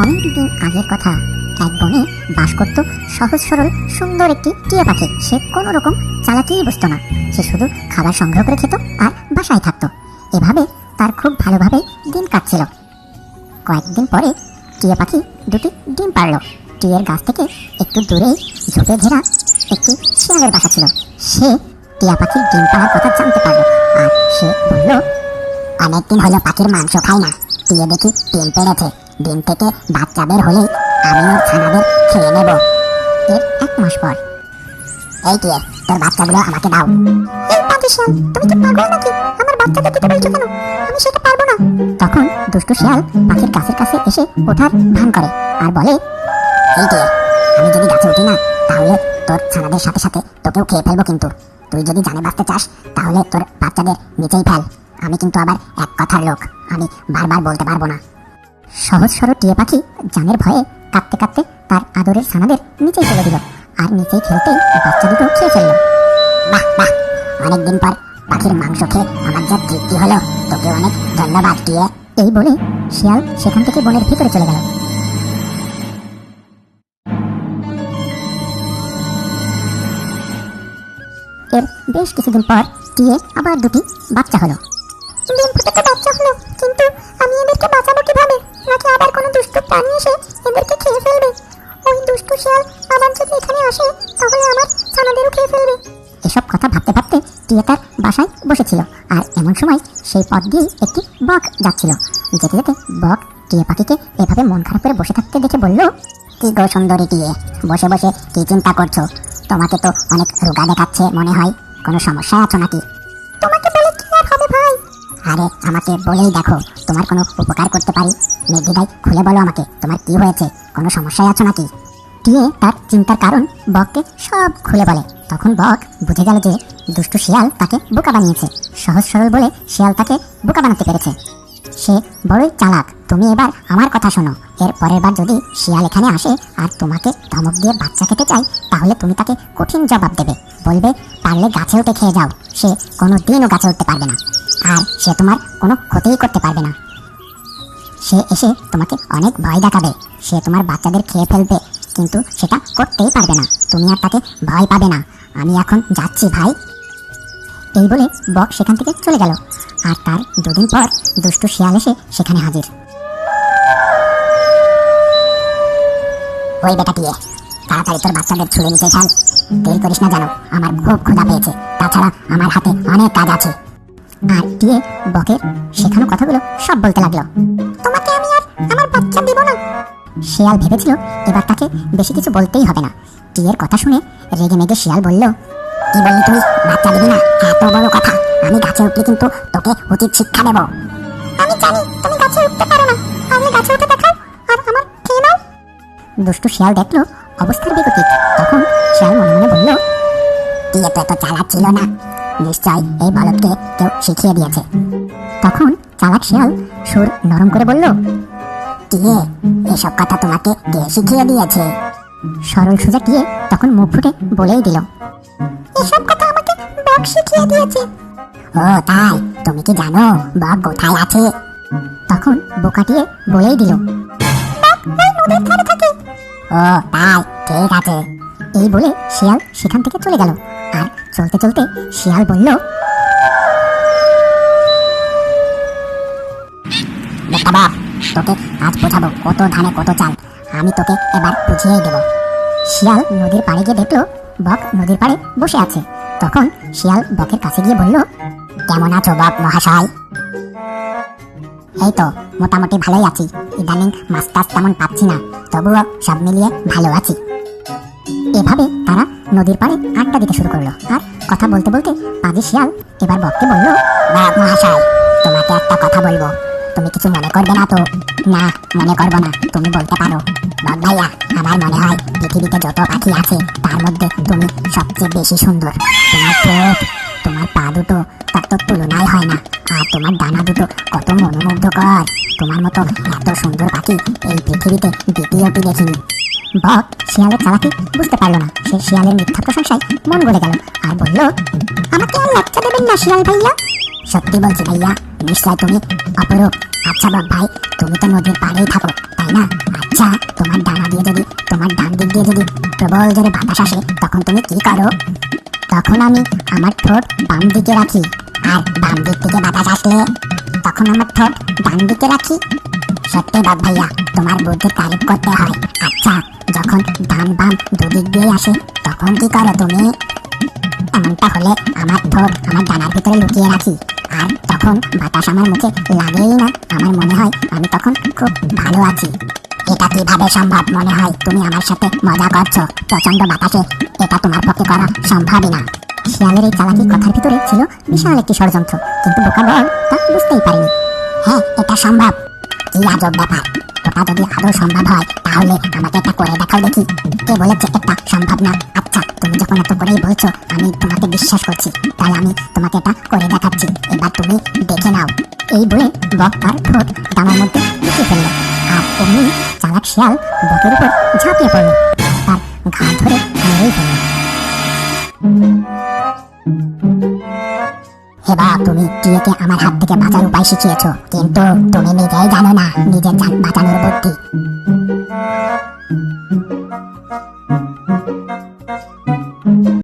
অনেকদিন আগের কথা। এক বনে বাস করত সহজ সরল, সুন্দর একটি টিয়া পাখি। সে কোনো রকম চালাকিই বুঝতো না। সে শুধু খাবার সংগ্রহ করে খেত আর বাসায় থাকতো। এভাবে তার খুব ভালোভাবে দিন কাটছিল। কয়েকদিন পরে টিয়া পাখি দুটি ডিম পারল। টিয়ের গাছ থেকে একটু দূরেই ঝোপে ঘেরা একটি শিয়ালের বাসা ছিল। সে টিয়া পাখির ডিম পাড়ার কথা জানতে পারল আর সে বলল, অনেকদিন হলো পাখির মাংস খাই না। টিয়ে দেখি ডিম পেড়েছে। ডিম থেকে বাচ্চা বের হলেই আমি ওর ছানাদের খেয়ে নেব। এর এক মাস পর। এই টিয়ে, তোর বাচ্চাগুলো আমাকে দাও। তুমি কি পাগল নাকি? আমার বাচ্চাকে কেন? আমি সেটা পারব না। তখন দুষ্টু শিয়াল পাখির কাছে এসে ওঠার ভান করে আর বলে, এই টিয়ে, আমি যদি গাছে উঠি না, তাহলে তোর ছানাদের সাথে সাথে তোকেও খেয়ে ফেলব কিন্তু। তুই যদি জানে বাঁচতে চাস, তাহলে তোর বাচ্চাদের নিচেই ফেল। আমি কিন্তু আবার এক কথার লোক। আমি বারবার বলতে পারব না। সহজ সরল টিয়ে পাখি জানের ভয়ে কাঁদতে কাঁদতে তার আদরের ছানাদের নিচেই ফেলে দিল আর নিচেই ফেলতেই বাচ্চা দুটো খেয়ে ফেলল। বাহ বাহ, অনেকদিন পর পাখির মাংস খেয়ে আমার যা তৃপ্তি হলো তোকে অনেক ধন্যবাদ টিয়ে। এই বলে শিয়াল সেখান থেকে বনের ভিতরে চলে গেল। এর বেশ কিছুদিন পর টিয়ে আবার দুটি বাচ্চা হলো। বাচ্চা হলো, কিন্তু আমি এদেরকে বাঁচাবো কীভাবে? নাকি আবার কোনো দুষ্টু প্রাণী এসে এদেরকে খেয়ে ফেলবে। ওই দুষ্টু শিয়াল আবার যদি এখানে আসে, তাহলে আমার ছানাদেরও খেয়ে ফেলবে। এসব কথা ভাবতে ভাবতে টিয়ে তার বাসায় বসেছিল, আর এমন সময় সেই পথ দিয়েই একটি বক যাচ্ছিল। যেতে যেতে বক টিয়ে পাখিকে এভাবে মন খারাপ করে বসে থাকতে দেখে বলল, কি গো সুন্দরী টিয়ে, বসে বসে কি চিন্তা করছ? তোমাকে তো অনেক রোগা দেখাচ্ছে মনে হয়। কোনো সমস্যা আছো নাকি? তোমাকে আরে, আমাকে বলেই দেখো, তোমার কোনো উপকার করতে পারি? নির্দ্বিধায় খুলে বলো আমাকে, তোমার কি হয়েছে? কোনো সমস্যায় আছো নাকি? টিয়ে তার চিন্তার কারণ বককে সব খুলে বলে। তখন বক বুঝে গেল যে দুষ্টু শিয়াল তাকে বোকা বানিয়েছে। সহজ সরল বলে শিয়াল তাকে বোকা বানাতে পেরেছে। সে বড়ই চালাক। তুমি এবার আমার কথা শোনো। এর পরের বার যদি শিয়াল এখানে আসে আর তোমাকে ধমক দিয়ে বাচ্চা খেতে চাই তাহলে তুমি তাকে কঠিন জবাব দেবে। বলবে, পারলে গাছে উঠে খেয়ে যাও। সে কোনো দিনও গাছে উঠতে পারবে না। আর সে তোমার কোনো ক্ষতিই করতে পারবে না। সে এসে তোমাকে অনেক ভয় দেখাবে। সে তোমার বাচ্চাদের খেয়ে ফেলবে, কিন্তু সেটা করতেই পারবে না। তুমি আর তাকে ভয় পাবে না। আমি এখন যাচ্ছি, ভাই। এই বলে বক সেখান থেকে চলে গেল। আর তার দুদিন পর দুষ্টু শিয়াল এসে সেখানে হাজির। ওই বেটা টিয়ে, তাড়াতাড়ি তোর বাচ্চাদের ছুড়ে নিতে চাল দেরি করিস না জানো আমার খুব ক্ষুধা পেয়েছে। তাছাড়া আমার হাতে অনেক কাজ আছে। আর টিয়ে বকের শেখানো কথাগুলো সব বলতে লাগল। তোমাকে আমি আর আমার বাচ্চা দেব না। শিয়াল ভেবেছিল এবার তাকে বেশি কিছু বলতেই হবে না। টিয়ের কথা শুনে রেগে মেগে শিয়াল বলল কি বললি তুই? বাচ্চা দিবি না? এত বড় কথা। আমি গাছে উঠলে কিন্তু তোকে উচিত শিক্ষা দেব। আমি জানি তুমি গাছে উঠতে পারো না। তাহলে গাছে উঠে দেখাও। আর আমার খেয়ে নাও। দুষ্টু শিয়াল দেখল অবস্থার বিপরীত। তখন শিয়াল মনে মনে বলল টিয়ে তো এত চালাক ছিল না? নিশ্চয় এই বলদকে কেউ শিখিয়ে দিয়েছে। তখন চালাক শিয়াল সুর নরম করে বলল, টিয়ে, এসব কথা তোমাকে কে শিখিয়ে দিয়েছে? সরল সোজা টিয়ে তখন মুখ ফুটে বলেই দিল, এসব কথা আমাকে বক শিখিয়ে দিয়েছে। ও, তাই? তুমি কি জানো, বক কোথায় আছে? তখন বোকাটিয়ে বলেই দিল ও, তাই, ঠিক আছে। এই বলে শিয়াল সেখান থেকে চলে গেল। চলতে চলতে শিয়াল বলল বাপ তোকে আজ বোঝাবো কত ধানে কত চাল। আমি তোকে এবার বুঝিয়েই দেব। শিয়াল নদীর পাড়ে গিয়ে দেখল, বক নদীর পাড়ে বসে আছে। তখন শিয়াল বকের কাছে গিয়ে বলল, কেমন আছো বক মহাশয়? এই তো, মোটামুটি ভালোই আছি। ইদানিং মাছ টাছ তেমন পাচ্ছি না, তবুও সব মিলিয়ে ভালো আছি। এভাবে তারা নদীর পাড়ে আড্ডা দিতে শুরু করল। আর কথা বলতে বলতে পাজি শিয়াল এবার বককে বলল মহাশয়, তোমাকে একটা কথা বলব। তুমি কিছু মনে করবে না তো? না, মনে করব না, তুমি বলতে পারো। বক ভাইয়া আমার মনে হয় পৃথিবীতে যত পাখি আছে, তার মধ্যে তুমি সবচেয়ে বেশি সুন্দর। তোমার ঠোঁট, তোমার পা দুটো, তার তো তুলনাই হয় না। আর তোমার ডানা দুটো কত মনোমুগ্ধকর। তোমার মতো এত সুন্দর পাখি এই পৃথিবীতে দ্বিতীয়টি দেখিনি। বক শিয়ালের চালাকি বুঝতে পারল না। সে শিয়ালের মিথ্যা প্রশংসায় মন গলে গেল আর বলল, আমাকে আর লজ্জা দেবেন না শিয়াল ভাইয়া। সত্যি বলছি ভাইয়া, নিশ্চয় তুমি অপরূপ। আচ্ছা বক ভাই, তুমি তো নদীর পাড়েই থাকো, তাই না? আচ্ছা তোমার ডানা দিয়ে যদি প্রবল জোরে বাতাস আসে, তখন তুমি কি করো? তখন আমি আমার ঠোঁট বাম দিকে রাখি। আর বাম দিক থেকে বাতাস আসলে তখন আমার ঠোঁট ডান দিকে রাখি। সত্যি বাপ ভাইয়া, তোমার বুদ্ধির তারিফ করতে হয়। আচ্ছা যখন ডান বাম দুদিক দিয়ে আসে, তখন কি করো তুমি? এমনটা হলে আমার ঠোঁট আমার ডানার ভিতরে লুকিয়ে রাখি। আর তখন বাতাস আমার মুখে লাগেই না, আমার মনে হয় আমি তখন খুব ভালো আছি। এটা কীভাবে সম্ভব মনে হয় তুমি আমার সাথে মজা করছ? প্রচণ্ড বাতাসে, এটা তোমার পক্ষে করা সম্ভবই না। শিয়ালের এই চালাকি কথার ভিতরে ছিল বিশাল একটি ষড়যন্ত্র, কিন্তু বোকা বল তা বুঝতেই পারিনি। হ্যাঁ এটা সম্ভব। কি আজব ব্যাপার। ওটা যদি আদৌ সম্ভব হয়, তাহলে আমাকে এটা করে দেখাও দেখি। কে বলেছে এটা সম্ভব না? আচ্ছা তুমি যখন এত করেই বলছো, আমি তোমাকে বিশ্বাস করছি। তাই আমি তোমাকে এটা করে দেখাচ্ছি। এবার তুমি দেখে নাও। এই বলে বক তার ঠোঁট ডানার মধ্যে ঢুকিয়ে ফেলল। আর অমনি চালাক শিয়াল বকের উপর ঝাঁপিয়ে পড়ল। তার ঘাড় ধরে মেরেই ফেলল। হেবা তুমি টিয়াকে আমার হাত থেকে বাঁচার উপায় শিখিয়েছো। কিন্তু তুমি নিজেই জানো না, নিজের জান বাঁচানোর বুদ্ধি।